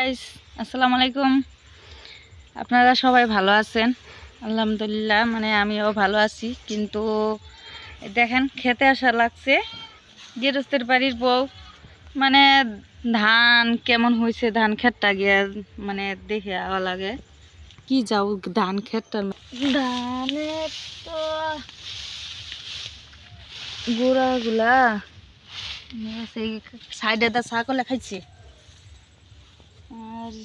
Guys আসসালামু আলাইকুম। আপনারা সবাই ভালো আছেন? আলহামদুলিল্লাহ মানে আমিও ভালো আছি। কিন্তু দেখেন খেতে আসা লাগছে। গেরস্তের বাড়ির বউ মানে ধান কেমন হয়েছে ধান ক্ষেতটা গিয়ে মানে দেখে আওয়া লাগে। কি যাও ধান ক্ষেতটার ধানের তো গোড়াগুলা। সেই সাইডে দা ছাগলে খাইছে? আর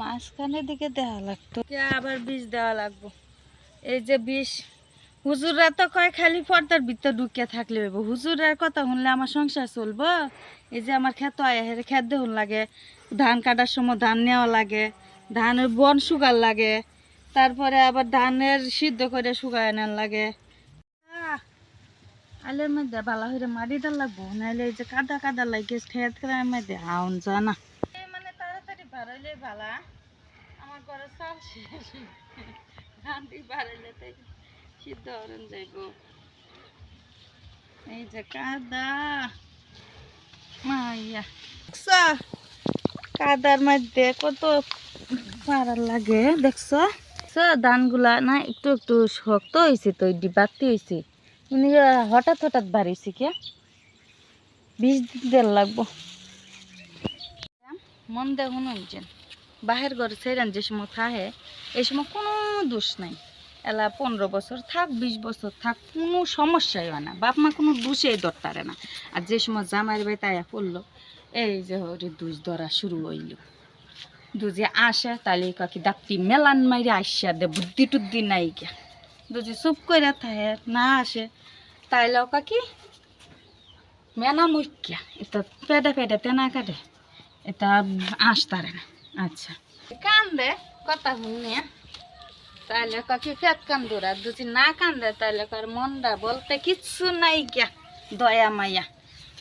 মাঝখানের দিকে দেওয়া লাগতো। আবার বীজ দেওয়া লাগবো? এই যে বিষ। হুজুররা তো কয় খালি পর্দার ভিতর থাকলে হইব। হুজুরের কথা শুনলে আমার সংসার চলবো? এই যে আমার খেত খেত লাগে। ধান কাটার সময় ধান নেওয়া লাগে। ধানের বন শুকার লাগে। তারপরে আবার ধানের সিদ্ধ করে শুকায় নেওয়ার লাগে। আলের মধ্যে ভালো হয়ে মারি দেওয়ার লাগবো। নাহলে এই যে কাদা কাদা লাগে খেত করে মধ্যে আউন জানা বাড়াইলে ভালা আমার ঘরে চাল শেষ। ধানটি বাড়াইলে তাই সিদ্ধ হরণ যাইব। এই যে কাদা। মাইয়া। কাদার মধ্যে কত পাড়ার লাগে, দেখছ? ধানগুলা না একটু একটু শক্ত হয়েছে তো বাড়তি হয়েছে হঠাৎ হঠাৎ বাড়িয়েছে কে? বিষ দিতে লাগবো। মন দেখুন একজন বাহের ঘরে ছেড়েন যে সময় থাহে এই সময় কোনো দোষ নাই। এলা পনেরো বছর থাক, বিশ বছর থাক, কোনো সমস্যাই হয় না। বাপ মা কোনো দোষেই ধরতারে না। আর যে সময় জামাইয়ের ভাই তাইয়া পড়ল, এই যে হরে দুষ ধরা শুরু হইল। দুজে আসে তাহলে কাকি দাপটি মেলান মাইরে আসিয়া দে, বুদ্ধি টুদ্ধি নাই গিয়া। দুজে চুপ করে থাকে, না আসে। তাইলে কাকি মেনা মুখিয়া এটা পেটে পেটে তেনা কাটে। এটা আসতারে না আচ্ছা। কান্দে কথা শুনে তাহলে কাকি ফেট কান্দুরা? যদি না কান্দে তাহলে কার মনটা বলতে কিচ্ছু নাই গিয়া দয়া মাইয়া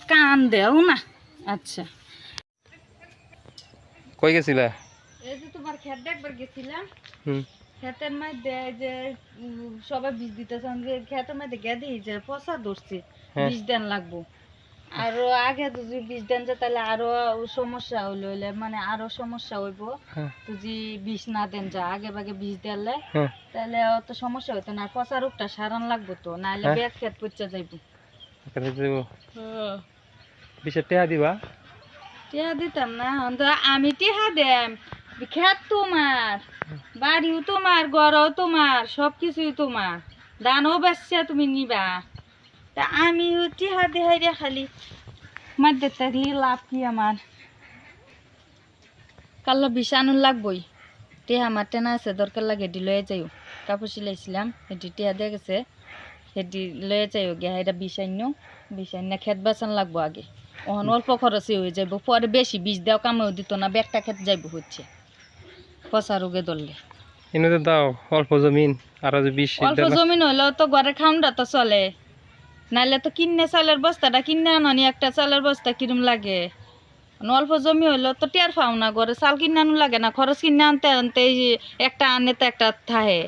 কান্দেও না। আচ্ছা। কই গেছিলা? এই যে তোমার খেত দেখবার গেছিলাম হুম। ক্ষেতের মধ্যে এই যে সবাই বীজ দিতেছেন যে ক্ষেতের মধ্যে গেদি যে পচা ধরছে হ্যাঁ। বীজ দেন লাগবো। আরও আগে যদি বীজ দেন যে তাহলে আরও সমস্যা হইলে হইলে মানে আরও সমস্যা হইব। হ্যাঁ। যদি বীজ না দেন যা আগে ভাগে বীজ দিলে হ্যাঁ। তাহলে অত সমস্যা হইতো না। পচা রোগটা সারান লাগবো তো নাহলে হ্যাঁ। ব্যাগ খেত পচা যাইব। বিশে টেহা দিবা? টিহা দিতাম না আমি টিহা দেম। খেত তোমার বাড়িও তোমার ঘরও তোমার সব কিছুই তোমার। ধানও বেচছে তুমি নিবা। তা আমি টিহা দেহাই রে খালি। মাধ্যে থাকলে লাভ কি আমার? কালো বিষাণু লাগবই। টিহা আমার টেনা আছে দরকার লাগে এটি লয়ে যাইও। কাপড় সিলাইছিলাম সেটি টিহা দিয়ে গেছে সেটি লয়ে যাইও গিয়া এটা বিষান্য বিষান্য খেত বেচান লাগবো আগে। ওখানে অল্প খরচে হয়ে যাইব পরে বেশি বীজ দেওয়া কামেও দিত না ব্যাগটা খেত যাইব হচ্ছে। পচা রোগে ধরলে এনে দাও অল্প জমিন আর বিশ অল্প জমিন হইলেও তো ঘরে খাউনটা তো চলে। নাইলে তো কিনে চালের বস্তাটা কিনে আনি একটা চালের বস্তা কিরম লাগে? অল্প জমি হইলেও তো টের পাও না ঘরে, চাল কিনে আনো লাগে না, খরচ কিনে আনতে আনতে একটা আনে তো একটা থাহে।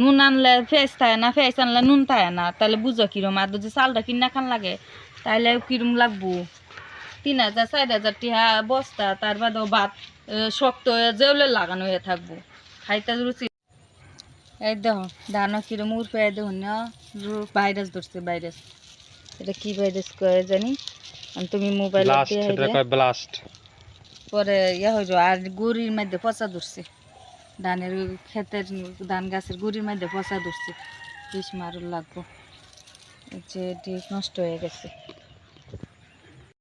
নুন আনলে ফেস থাকে না ফেস আনলে নুন থাকে না তাহলে বুঝো কিরম? আর যদি চালটা কিনে খান লাগে তাহলে কিরম লাগবো? তিন হাজার, চার হাজার টিহা বস্তা, তার ভাত শক্ত হয়ে, জেউলে লাগানো হয়ে থাকব। খাইতে রুচি এই দেখো ধানও কিরম উড়পে দেখুন না ভাইরাস ধরছে ভাইরাস এটা কি ভাইরাস করে জানি? তুমি মোবাইল ব্লাস্ট কয় পরে ইয়ে হইল আর গুড়ির মধ্যে পচা ধরছে। ধানের ক্ষেতের ধান গাছের গুড়ির মধ্যে পচা ধরছে। বিষ মারুর লাগবো। যে নষ্ট হয়ে গেছে।